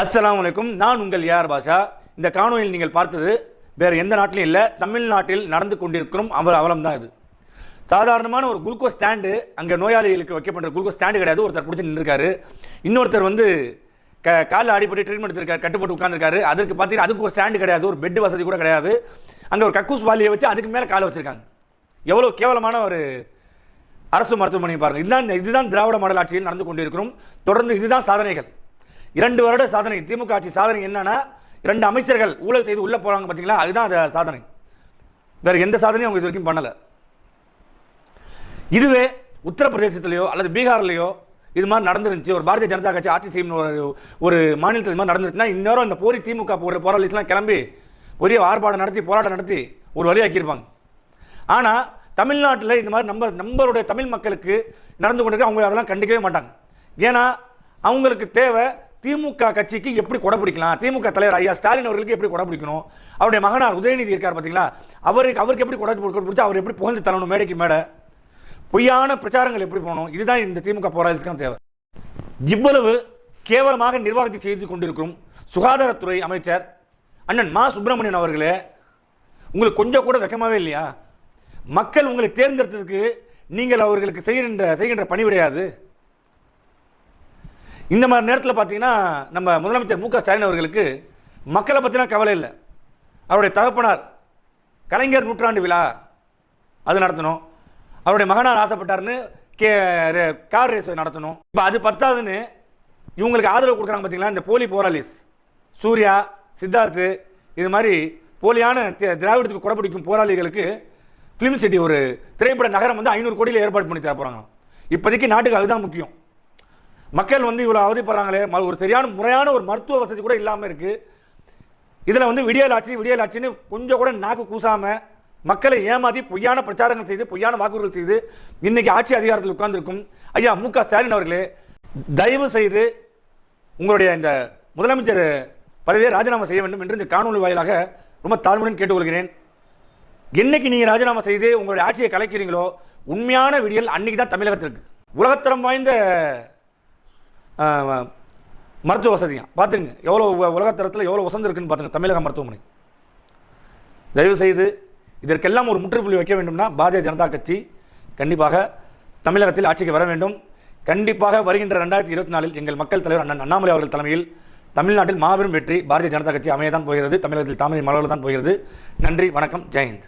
அஸ்லாம் வலைக்கும் நான் உங்கள் யார் பாஷா? இந்த காணொலியில் நீங்கள் பார்த்தது வேறு எந்த நாட்டிலும் இல்லை. தமிழ்நாட்டில் நடந்து கொண்டிருக்கிறோம் அவர் அவலம் தான் இது. சாதாரணமான ஒரு குளுக்கோஸ் ஸ்டாண்டு அங்கே நோயாளிகளுக்கு வைக்கப்படுற குளுக்கோஸ் ஸ்டாண்டு கிடையாது. ஒருத்தர் பிடிச்சி நின்றுருக்காரு. இன்னொருத்தர் வந்து க காலில் அடிப்பட்டு ட்ரீட்மெண்ட் எடுத்திருக்காரு கட்டுப்பட்டு உட்காந்துருக்காரு அதுக்கு பார்த்தீங்கன்னா அதுக்கு ஒரு ஸ்டாண்டு கிடையாது. ஒரு பெட் வசதி கூட கிடையாது. அங்கே ஒரு கக்கூஸ் வாலியை வச்சு அதுக்கு மேலே காலை வச்சுருக்காங்க. எவ்வளோ கேவலமான ஒரு அரசு மருத்துவமனை பாருங்கள் இதுதான் இதுதான் திராவிட மாடல் ஆட்சியில் நடந்து கொண்டிருக்கிறோம். தொடர்ந்து இதுதான் சாதனைகள். இரண்டு வருட சாதனை. திமுக ஆட்சி சாதனை என்னன்னா இரண்டு அமைச்சர்கள் ஊழல் செய்து உள்ள போறாங்க பார்த்தீங்களா அதுதான் அந்த சாதனை. வேற எந்த சாதனையும் அவங்க இது வரைக்கும் பண்ணல. இதுவே உத்தரப்பிரதேசத்திலேயோ அல்லது பீகார்லேயோ இது மாதிரி நடந்துருந்துச்சு. ஒரு பாரதிய ஜனதா கட்சி ஆட்சி செய்யும் ஒரு ஒரு மாநிலத்தில் இது மாதிரி நடந்துருச்சுன்னா இன்னொரு அந்த போரி திமுக போகிற போராளிஸ்லாம் கிளம்பி பெரிய ஆர்ப்பாட்டம் நடத்தி போராட்டம் நடத்தி ஒரு வழியாக்கியிருப்பாங்க. ஆனால் தமிழ்நாட்டில் இந்த மாதிரி நம்ம நம்மளுடைய தமிழ் மக்களுக்கு நடந்து கொண்டிருக்க அவங்க அதெல்லாம் கண்டிக்கவே மாட்டாங்க. ஏன்னா அவங்களுக்கு தேவை திமுக கட்சிக்கு எப்படி கொடை பிடிக்கலாம்? திமுக தலைவர் ஐயா ஸ்டாலின் அவர்களுக்கு எப்படி கொடை பிடிக்கணும்? அவருடைய மகனார் உதயநிதி இருக்கார் பார்த்தீங்களா அவருக்கு அவருக்கு எப்படி கொடை பிடிச்சி அவர் எப்படி புகழ்ந்து தள்ளணும் மேடைக்கு மேடை? பொய்யான பிரச்சாரங்கள் எப்படி போகணும்? இதுதான் இந்த திமுக போராட்டத்துக்கான தேவை. இவ்வளவு கேவலமாக நிர்வாகத்தை செய்து கொண்டிருக்கும் சுகாதாரத்துறை அமைச்சர் அண்ணன் மா சுப்பிரமணியன் அவர்களே உங்களுக்கு கொஞ்சம் கூட வெக்கமாகவே இல்லையா? மக்கள் உங்களை தேர்ந்தெடுத்ததுக்கு நீங்கள் அவர்களுக்கு செய்கின்ற செய்கின்ற பணி கிடையாது. இந்த மாதிரி நேரத்தில் பார்த்தீங்கன்னா நம்ம முதலமைச்சர் மு க ஸ்டாலின் அவர்களுக்கு மக்களை பற்றினா கவலை இல்லை. அவருடைய தகப்பனார் கலைஞர் நூற்றாண்டு விழா அது நடத்தணும். அவருடைய மகனார் ஆசைப்பட்டார்னு கே ரே- கார் ரேஸ் நடத்தணும். இப்போ அது பத்தாதுன்னு இவங்களுக்கு ஆதரவு கொடுக்குறாங்க பார்த்தீங்களா இந்த போலி போராளிஸ் சூர்யா சித்தார்த்து இது மாதிரி போலியான தி- திராவிடத்துக்கு குடப்பிடிக்கும் போராளிகளுக்கு ஃபிலிம் சிட்டி ஒரு திரைப்பட நகரம் வந்து ஐநூறு கோடியில் ஏற்பாடு பண்ணி தர போகிறாங்க இப்போதைக்கு நாட்டுக்கு அதுதான் முக்கியம். மக்கள் வந்து இவ்வளோ அவதிப்படுறாங்களே ஒரு சரியான முறையான ஒரு மருத்துவ வசதி கூட இல்லாமல் இருக்குது இதில் வந்து விடியல் ஆட்சி விடியல் ஆட்சின்னு கொஞ்சம் கூட நாக்கு கூசாமல் மக்களை ஏமாற்றி பொய்யான பிரச்சாரங்கள் செய்து பொய்யான வாக்குறுதிகள் செய்து இன்றைக்கி ஆட்சி அதிகாரத்தில் உட்கார்ந்துருக்கும் ஐயா மு க ஸ்டாலின் அவர்களே தயவு செய்து உங்களுடைய இந்த முதலமைச்சர் பதவியை ராஜினாமா செய்ய வேண்டும் என்று இந்த காணொலி வாயிலாக ரொம்ப தாழ்மையுடன் கேட்டுக்கொள்கிறேன். என்னைக்கு நீங்கள் ராஜினாமா செய்து உங்களுடைய ஆட்சியை கலைக்கிறீங்களோ உண்மையான விடியல் அன்னைக்கு தான் தமிழகத்திற்கு. உலகத்தரம் வாய்ந்த மருத்துவ வசதியாக பார்த்துங்க எவ்வளோ உ- உலகத்தரத்தில் எவ்வளோ வசந்து இருக்குன்னு பார்த்துங்க தமிழக மருத்துவமனை. தயவு செய்து இதற்கெல்லாம் ஒரு முற்றுப்புள்ளி வைக்க வேண்டும்னா பாரதிய ஜனதா கட்சி கண்டிப்பாக தமிழகத்தில் ஆட்சிக்கு வர வேண்டும். கண்டிப்பாக வருகின்ற ரெண்டாயிரத்தி இருபத்தி நாலில் எங்கள் மக்கள் தலைவர் அண்ணன் அண்ணாமலை அவர்கள் தலைமையில் தமிழ்நாட்டில் மாபெரும் வெற்றி பாரதிய ஜனதா கட்சி அமையதான் போகிறது. தமிழகத்தில் தாமரை மலர்கள் தான் போகிறது. நன்றி வணக்கம் ஜெயந்த்